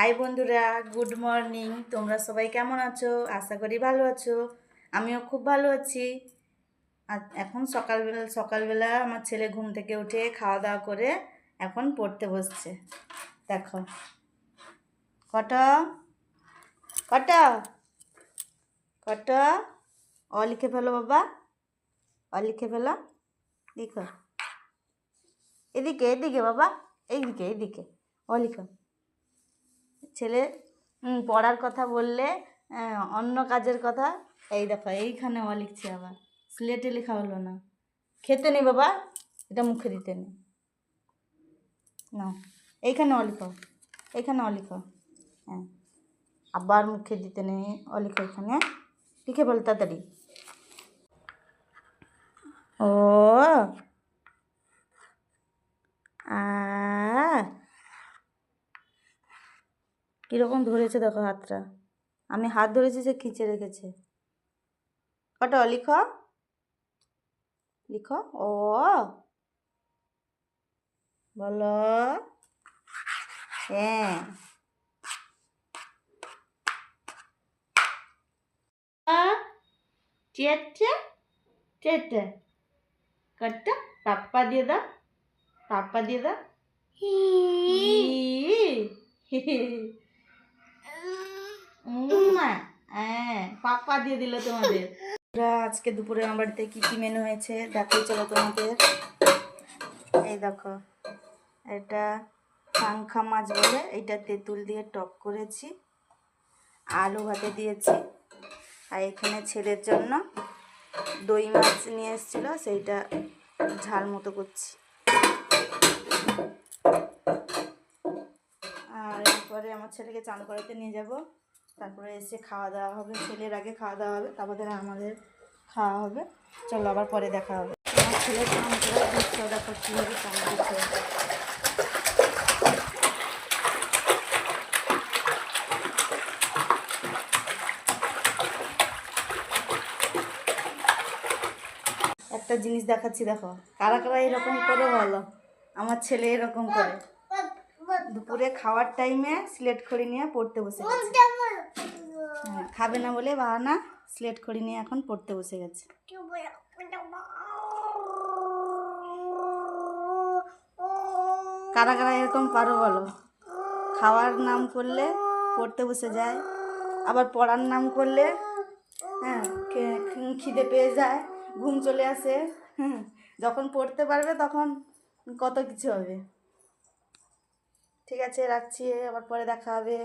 High বন্ধুরা, good morning. তোমরা সবাই কেমন আছো? আশা করি ভালো আছো। আমিও খুব ভালো আছি। আর এখন সকালবেলা সকালবেলা আমার ছেলে ঘুম থেকে উঠে খাওয়া দাওয়া করে এখন পড়তে বসছে। দেখো। কট কট কট, অ লিখে ফেলো বাবা। অ লিখে ফেলো। লিখো এদিকে এদিকে বাবা। এইদিকে এদিকে অ লিখো। ছেলে পড়ার কথা বললে অন্য কাজের কথা। এই দেখো, এইখানে অ লিখছে আবার। স্লেটে লেখা হলো না। খেতে নেই বাবা, এটা মুখে দিতে নেই না, এইখানে অ এইখানে অ হ্যাঁ আবার মুখে দিতে নেই অ লিখো এখানে। লিখে বল তাড়াতাড়ি। ও কীরকম ধরেছে দেখো হাতটা। আমি হাত ধরেছি সে খিচে রেখেছে। কটা? লিখ। লিখ। ও বলো। হ্যাঁ চেটে চেটে কটা পাপ্পা দিয়ে দাও। পাপ্পা দিয়ে দাও। হি। উম্মা, হ্যাঁ পাপ্পা দিয়ে দিল তোমাদের। আজকে দুপুরে আমার বাড়িতে কি কি মেনু হয়েছে? দেখাই চলো তোমাদের। এই দেখো এটা পাংখা মাছ বলে এইটা তেঁতুল দিয়ে টক করেছি আলু ভাতে দিয়েছি আর এখানে ছেলের জন্য দই মাছ নিয়ে এসেছিল সেইটা ঝাল মতো করছি। আর এরপরে আমার ছেলেকে চান করাতে নিয়ে যাব। তারপরে এসে খাওয়া দাওয়া হবে, ছেলের আগে খাওয়া দাওয়া হবে, তারপরে আমাদের খাওয়া হবে। চলো আবার পরে দেখা হবে। করে একটা জিনিস দেখাচ্ছি, দেখো। কারা কারা এরকম করে বলো? আমার ছেলে এরকম করে। দুপুরে খাওয়ার টাইমে স্লেট খড়ি নিয়ে পড়তে বসে খাবে না বলে বাহানা স্লেট খড়ি নিয়ে এখন পড়তে বসে গেছে। কারা কারা এরকম পারো বলো? খাওয়ার নাম করলে পড়তে বসে যায়, আবার পড়ার নাম করলে হ্যাঁ খিদে পেয়ে যায়, ঘুম চলে আসে হুম যখন পড়তে পারবে তখন কত কিছু হবে। ঠিক আছে, রাখছি, আবার পরে দেখা হবে।